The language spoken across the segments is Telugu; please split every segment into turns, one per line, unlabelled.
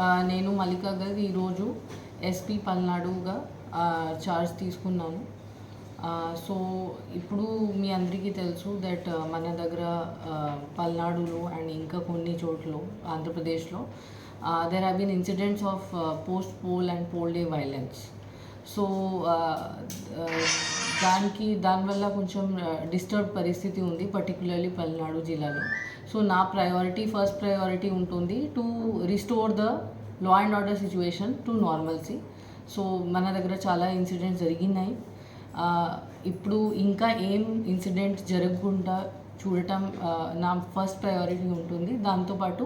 నేను మల్లికా గారు ఈరోజు ఎస్పీ పల్నాడుగా చార్జ్ తీసుకున్నాను. సో ఇప్పుడు మీ అందరికీ తెలుసు దట్ మన దగ్గర పల్నాడులో అండ్ ఇంకా కొన్ని చోట్ల ఆంధ్రప్రదేశ్లో there have been incidents of post poll and poll day violence so దానికి దానివల్ల కొంచెం డిస్టర్బ్ పరిస్థితి ఉంది పర్టికులర్లీ పల్నాడు జిల్లాలో. సో నా ప్రయారిటీ ఫస్ట్ ప్రయారిటీ ఉంటుంది to restore the law and order situation to normalcy so మన దగ్గర చాలా ఇన్సిడెంట్స్ జరిగినాయి. ఇప్పుడు ఇంకా ఏం ఇన్సిడెంట్ జరగకుండా చూడటం నా ఫస్ట్ ప్రయారిటీ ఉంటుంది. దాంతోపాటు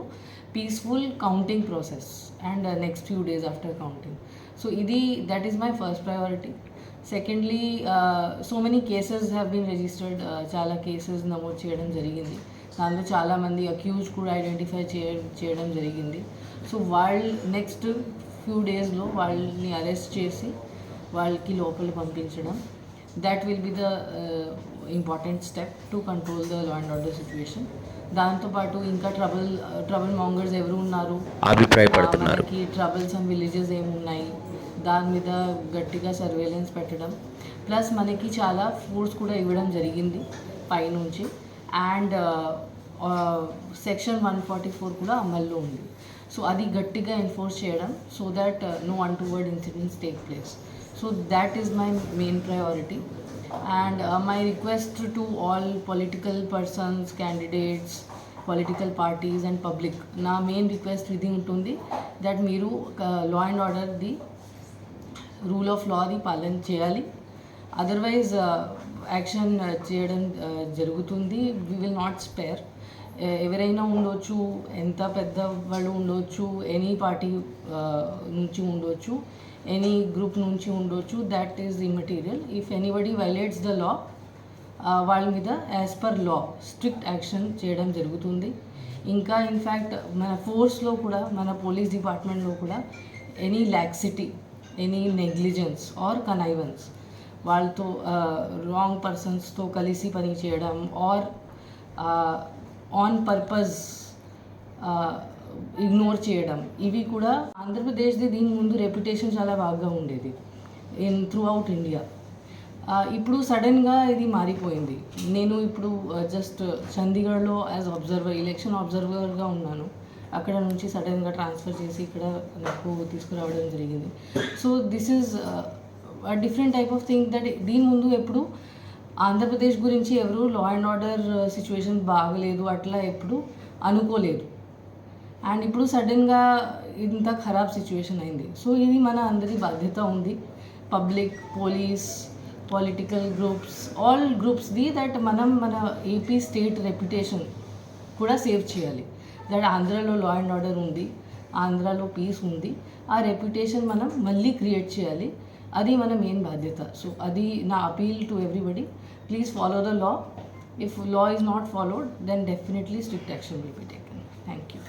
peaceful counting process and next few days after counting so ఇది that is my first priority secondly so many cases have been registered చాలా కేసెస్ నమోదు చేయడం జరిగింది. దాంట్లో చాలామంది అక్యూజ్ కూడా ఐడెంటిఫై చేయ చేయడం జరిగింది. సో వాళ్ళు నెక్స్ట్ ఫ్యూ డేస్లో వాళ్ళని అరెస్ట్ చేసి వాళ్ళకి లోపల పంపించడం. That will be the important step to control the law and order situation దాంతోపాటు ఇంకా ట్రబుల్ ట్రబుల్ మాంగర్స్ ఎవరు ఉన్నారు?
అభిప్రాయపడుతున్నారు.
మనకి ట్రబుల్స్ అండ్ విలేజెస్ ఏమున్నాయి? దాని మీద గట్టిగా సర్వేలెన్స్ పెట్టడం. ప్లస్ మనకి చాలా ఫోర్స్ కూడా ఇవ్వడం జరిగింది పైనుంచి. And section one forty four కూడా అమల్లో ఉంది. సో అది గట్టిగా ఎన్ఫోర్స్ చేయడం. So that no untoward incidents take place. So that is my main priority. And my request to all political persons candidates political parties and public నా మెయిన్ రిక్వెస్ట్ ఇది ఉంటుంది దట్ మీరు లా అండ్ ఆర్డర్ది రూల్ ఆఫ్ లాది పాలన చేయాలి. అదర్వైజ్ యాక్షన్ చేయడం జరుగుతుంది. వి విల్ నాట్ స్పేర్ ఎవరైనా ఉండొచ్చు ఎంత పెద్ద వాళ్ళు ఉండొచ్చు ఎనీ పార్టీ నుంచి ఉండొచ్చు ఎనీ గ్రూప్ నుంచి ఉండొచ్చు that is immaterial if anybody violates the law వాళ్ళ మీద as per law strict action చేయడం జరుగుతుంది. ఇంకా ఇన్ఫ్యాక్ట్ మన ఫోర్స్లో కూడా మన పోలీస్ డిపార్ట్మెంట్లో కూడా any laxity any negligence or connivance వాళ్ళతో రాంగ్ పర్సన్స్తో కలిసి పని చేయడం ఆర్ ఆన్ పర్పస్ ఇగ్నోర్ చేయడం. ఇవి కూడా ఆంధ్రప్రదేశ్ది దీని ముందు రెప్యుటేషన్ చాలా బాగా ఉండేది ఇన్ త్రూ అవుట్ ఇండియా ఇప్పుడు సడన్గా ఇది మారిపోయింది. నేను ఇప్పుడు uh, జస్ట్ చండీగఢ్లో యాజ్ అబ్జర్వర్ ఎలక్షన్ అబ్జర్వర్గా ఉన్నాను. అక్కడ నుంచి సడన్గా ట్రాన్స్ఫర్ చేసి ఇక్కడ నాకు తీసుకురావడం జరిగింది. So this is different type of thing that దీని ముందు ఎప్పుడు ఆంధ్రప్రదేశ్ గురించి ఎవరు లా అండ్ ఆర్డర్ సిచ్యువేషన్ బాగలేదు అట్లా ఎప్పుడు అనుకోలేదు. అండ్ ఇప్పుడు సడన్గా ఇంత ఖరాబ్ సిచ్యువేషన్ అయింది. సో ఇది మన అందరి బాధ్యత ఉంది. Public police political groups all గ్రూప్స్ది that మనం మన ఏపీ స్టేట్ రెప్యుటేషన్ కూడా సేవ్ చేయాలి. దట్ ఆంధ్రాలో లా అండ్ ఆర్డర్ ఉంది ఆంధ్రాలో పీస్ ఉంది. ఆ రెప్యుటేషన్ మనం మళ్ళీ క్రియేట్ చేయాలి. అది మన మెయిన్ బాధ్యత. సో అది నా appeal to everybody please follow the law if law is not followed then definitely strict action will be taken thank you